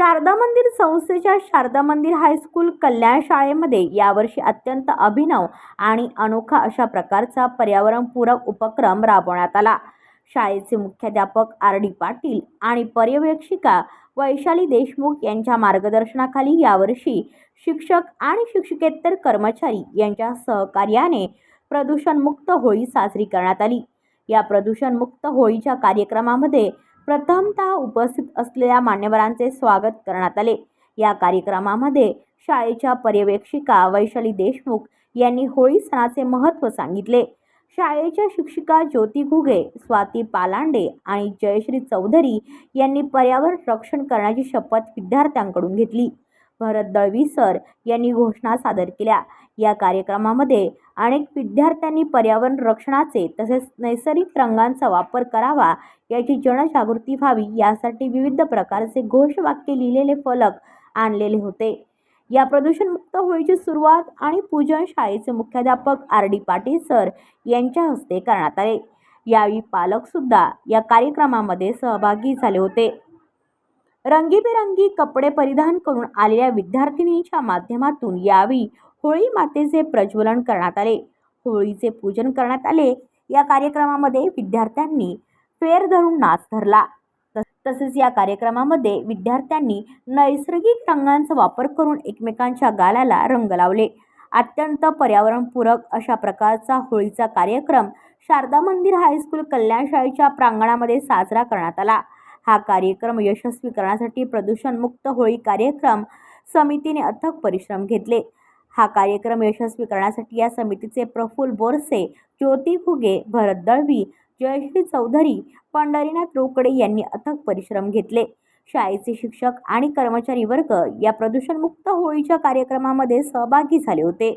शारदा मंदिर संस्थेच्या शारदा मंदिर हायस्कूल कल्याण शाळेमध्ये यावर्षी अत्यंत अभिनव आणि अनोखा अशा प्रकारचा पर्यावरणपूरक उपक्रम राबवण्यात आला. शाळेचे मुख्याध्यापक आर डी पाटील आणि पर्यवेक्षिका वैशाली देशमुख यांच्या मार्गदर्शनाखाली यावर्षी शिक्षक आणि शिक्षकेतर कर्मचारी यांच्या सहकार्याने प्रदूषणमुक्त होळी साजरी करण्यात आली. या प्रदूषणमुक्त होळीच्या कार्यक्रमामध्ये प्रथमतः उपस्थित असलेल्या मान्यवरांचे स्वागत करण्यात आले. या कार्यक्रमामध्ये शाळेच्या पर्यवेक्षिका वैशाली देशमुख यांनी होळी सणाचे महत्त्व सांगितले. शाळेच्या शिक्षिका ज्योती घुगे स्वाती पालांडे आणि जयश्री चौधरी यांनी पर्यावरण रक्षण करण्याची शपथ विद्यार्थ्यांकडून घेतली. भरत दळवी सर यांनी घोषणा सादर केल्या. या कार्यक्रमामध्ये अनेक विद्यार्थ्यांनी पर्यावरण रक्षणाचे तसेच नैसर्गिक रंगांचा वापर करावा याची जनजागृती व्हावी यासाठी विविध प्रकारचे घोषवाक्य लिहिलेले फलक आणलेले होते. या प्रदूषणमुक्त होळीची सुरुवात आणि पूजन शाळेचे मुख्याध्यापक आर डी पाटील सर यांच्या हस्ते करण्यात आले. यावेळी पालकसुद्धा या कार्यक्रमामध्ये सहभागी झाले होते. रंगीबेरंगी कपडे परिधान करून आलेल्या विद्यार्थिनींच्या माध्यमातून यावेळी होळी मातेचे प्रज्वलन करण्यात आले. होळीचे पूजन करण्यात आले. या कार्यक्रमामध्ये विद्यार्थ्यांनी फेर धरून नाच धरला. तस- तसेच या कार्यक्रमामध्ये विद्यार्थ्यांनी नैसर्गिक रंगांचा वापर करून एकमेकांच्या गालाला रंग लावले. अत्यंत पर्यावरणपूरक अशा प्रकारचा होळीचा कार्यक्रम शारदा मंदिर हायस्कूल कल्याण शाळेच्या प्रांगणामध्ये साजरा करण्यात आला. हा कार्यक्रम यशस्वी करण्यासाठी प्रदूषणमुक्त होळी कार्यक्रम समितीने अथक परिश्रम घेतले. हा कार्यक्रम यशस्वी करण्यासाठी या समितीचे प्रफुल्ल बोरसे ज्योती फुगे भरत दळवी जयश्री चौधरी पंढरीनाथ रोकडे यांनी अथक परिश्रम घेतले. शाळेचे शिक्षक आणि कर्मचारी वर्ग या प्रदूषणमुक्त होळीच्या कार्यक्रमामध्ये सहभागी झाले होते.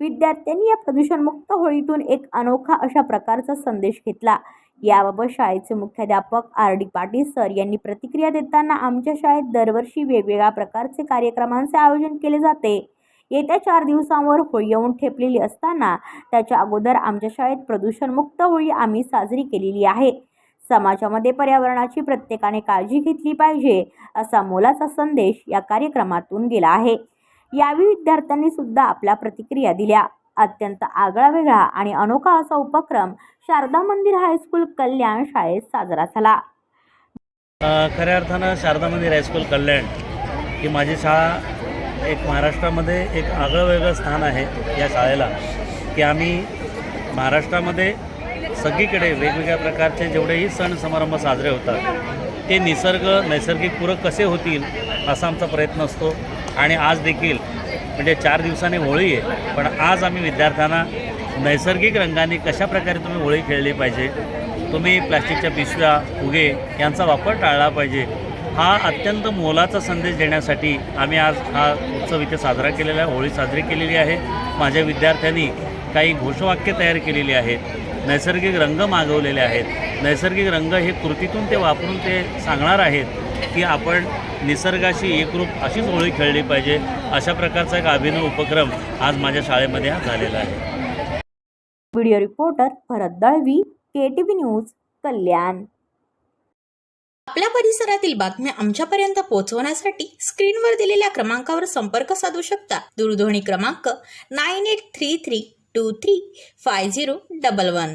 विद्यार्थ्यांनी या प्रदूषणमुक्त होळीतून एक अनोखा अशा प्रकारचा संदेश घेतला. याबाबत शाळेचे मुख्याध्यापक आर डी पाटील सर यांनी प्रतिक्रिया देताना आमच्या शाळेत दरवर्षी वेगवेगळ्या प्रकारचे कार्यक्रमांचे आयोजन केले जाते. येत्या चार दिवसांवर होळी येऊन ठेपलेली असताना त्याच्या अगोदर आमच्या शाळेत प्रदूषणमुक्त होळी आम्ही साजरी केलेली आहे. समाजामध्ये पर्यावरणाची प्रत्येकाने काळजी घेतली पाहिजे असा मोलाचा संदेश या कार्यक्रमातून गेला आहे. यावेळी विद्यार्थ्यांनी सुद्धा आपल्या प्रतिक्रिया दिल्या. अत्यंत आगळा वेगळा आणि अनोखा असा उपक्रम शारदा मंदिर हायस्कूल कल्याण शाळेत साजरा झाला. खऱ्या अर्थानं शारदा मंदिर हायस्कूल कल्याण ही माझी शाळा एक महाराष्ट्रामध्ये एक आगळं वेगळं स्थान आहे या शाळेला की आम्ही महाराष्ट्रामध्ये सगळीकडे वेगवेगळ्या प्रकारचे जेवढेही सण समारंभ साजरे होतात ते निसर्ग नैसर्गिक पूरक कसे होतील असा आमचा प्रयत्न असतो. आणि आज देखील म्हणजे चार दिवसांनी होळी आहे. पण आज आम्ही विद्यार्थ्यांना नैसर्गिक रंगाने कशाप्रकारे तुम्ही होळी खेळली पाहिजे तुम्ही प्लॅस्टिकच्या पिशव्या फुगे यांचा वापर टाळला पाहिजे हा अत्यंत मोलाचा संदेश देण्यासाठी आम्ही आज हा उत्सव इथे साजरा केलेला आहे होळी साजरी केलेली आहे. माझ्या विद्यार्थ्यांनी काही घोषवाक्य तयार केलेली आहेत नैसर्गिक रंग मागवलेले आहेत. नैसर्गिक रंग हे कृतीतून ते वापरून ते सांगणार आहेत. की आपण निसर्गाशी एकरूप अशीच होळी खेळली पाहिजे अशा प्रकारचा एक अभिनव उपक्रम आज माझ्या शाळेमध्ये हा झालेला आहे. Video reporter Bharat Dalvi K T V news Kalyan. आपल्या परिसरातील बातम्या आमच्यापर्यंत पोहोचवण्यासाठी स्क्रीनवर दिलेल्या क्रमांकावर संपर्क साधू शकता. दूरध्वनी क्रमांक nine eight three three two three five zero double one.